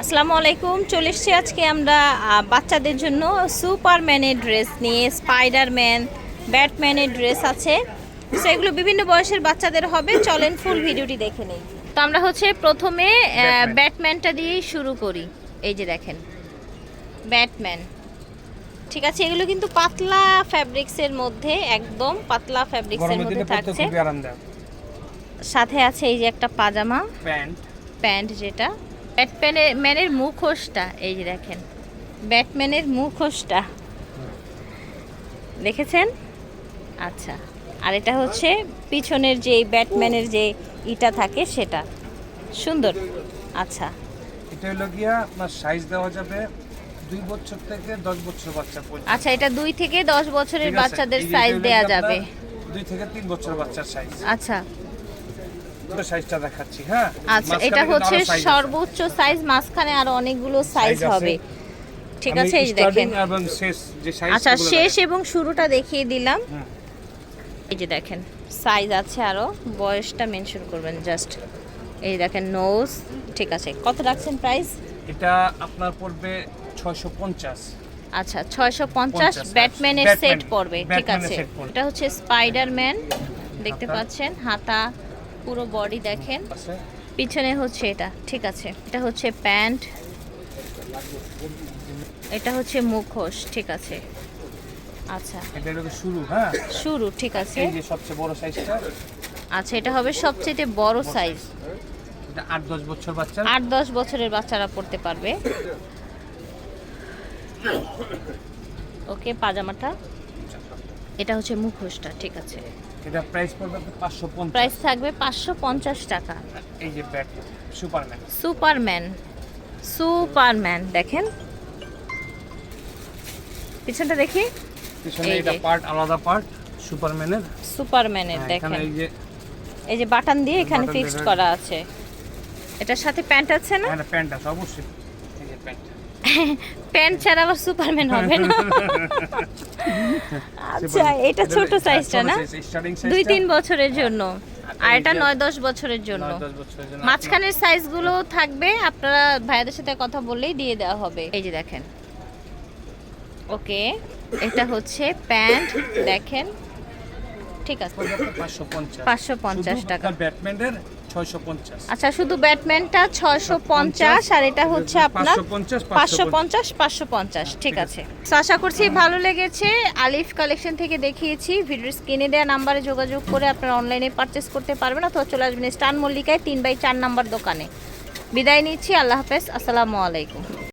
আসসালামু আলাইকুম চলে এসছি আজকে আমরা বাচ্চাদের জন্য সুপারম্যানের ড্রেস নিয়ে স্পাইডারম্যান ব্যাটম্যানের ড্রেস আছে। তো এগুলো বিভিন্ন বয়সের বাচ্চাদের হবে চলেন ফুল ভিডিওটি দেখে নেই। তো আমরা হচ্ছে প্রথমে ব্যাটম্যানটা দিয়েই শুরু করি। এই যে দেখেন ব্যাটম্যান। ঠিক আছে এগুলো কিন্তু পাতলা ফ্যাব্রিক্সের মধ্যে একদম পাতলা ফ্যাব্রিক্সের মধ্যে থাকছে। সাথে আছে এই যে একটা পাজামা। প্যান্ট। প্যান্ট যেটা। ব্যাটম্যানের ম্যানের মুখোশটা এই যে দেখেন। ব্যাটম্যানের মুখোশটা। দেখেছেন? আচ্ছা। আর এটা হচ্ছে পিছনের যে ব্যাটম্যানের যে ইটা থাকে সেটা। সুন্দর। আচ্ছা। এটা হলো গিয়া আপনার সাইজ দেওয়া যাবে দুই বছর থেকে দশ বছর বাচ্চা পর্যন্ত। আচ্ছা এটা দুই থেকে দশ বছরের বাচ্চাদের সাইজ দেয়া যাবে। দুই থেকে তিন বছর বাচ্চার সাইজ আচ্ছা। সাইজটা দেখাচ্ছি হ্যাঁ? আচ্ছা এটা হচ্ছে। সর্বোচ্চ সাইজ মাঝখানে আরও অনেকগুলো সাইজ হবে। ঠিক আছে এই দেখেন। এবং শেষ যে সাইজ আচ্ছা শেষ এবং শুরুটা দেখিয়ে দিলাম। এই যে দেখেন সাইজ আছে আরও। বয়সটা মেনশন করবেন জাস্ট এই দেখেন নোজ ঠিক আছে। কত রাখছেন প্রাইস এটা আপনার পড়বে 650 আচ্ছা ছয়শো পঞ্চাশ ব্যাটম্যানের সেট পড়বে ঠিক আছে। এটা হচ্ছে স্পাইডারম্যান দেখতে পাচ্ছেন হাতা। পুরো বডি দেখেন। পিছনে হচ্ছে এটা ঠিক আছে। এটা হচ্ছে প্যান্ট। এটা হচ্ছে মুখোশ ঠিক আছে। আচ্ছা। এটা হলো শুরু হ্যাঁ? শুরু ঠিক আছে। এই যে সবচেয়ে বড় সাইজটা আচ্ছা এটা হবে সবচেয়ে বড় সাইজ এটা 8 10 বছর বাচ্চা? আট দশ বছরের বাচ্চারা পড়তে পারবে। ওকে পাজামাটা। এটা হচ্ছে মুখোশটা ঠিক আছে। এটা প্রাইস পড়বে 550 প্রাইস থাকবে পাঁচশো পঞ্চাশ টাকা। এই যে ব্যাট সুপারম্যান সুপারম্যান সুপারম্যান দেখেন। পিছনটা দেখি? পিছনে এটা পার্ট আলাদা পার্ট সুপারম্যানের সুপারম্যানের হ্যাঁ, দেখেন। এই যে এই যে বাটন দিয়ে এখানে ফিক্সড করা আছে। এটার সাথে প্যান্ট আছে না? এখানে প্যান্ট আছে অবশ্যই। প্যান্ট। প্যান্ট ছাড়া আবার সুপারম্যান হবে না? আচ্ছা এটা ছোট সাইজটা না? দুই তিন বছরের জন্য। আর এটা নয় দশ বছরের জন্য। 10 বছরের জন্য। মাঝখানের সাইজগুলো থাকবে আপনারা ভাইয়াদের সাথে কথা বললেই দিয়ে দেওয়া হবে। এই যে দেখেন। ওকে এটা হচ্ছে প্যান্ট দেখেন। ঠিক আছে। পাঁচশো পঞ্চাশ। 550 টাকা। ব্যাটম্যানের আচ্ছা শুধু ব্যাটম্যানটা ছয়শো পঞ্চাশ আর এটা হচ্ছে আপনার পাঁচশো পঞ্চাশ পাঁচশো পঞ্চাশ ঠিক আছে। আশা করছি ভালো লেগেছে। আলিফ কালেকশন থেকে দেখিয়েছি ভিডিওর স্ক্রিনে দেওয়া নাম্বারে যোগাযোগ করে আপনারা অনলাইনে পারচেস করতে পারবেন অথবা চলে আসবেন স্টান মল্লিকায় তিন বাই চার নাম্বার দোকানে। বিদায় নিচ্ছি আল্লাহ হাফেজ আসসালামু আলাইকুম।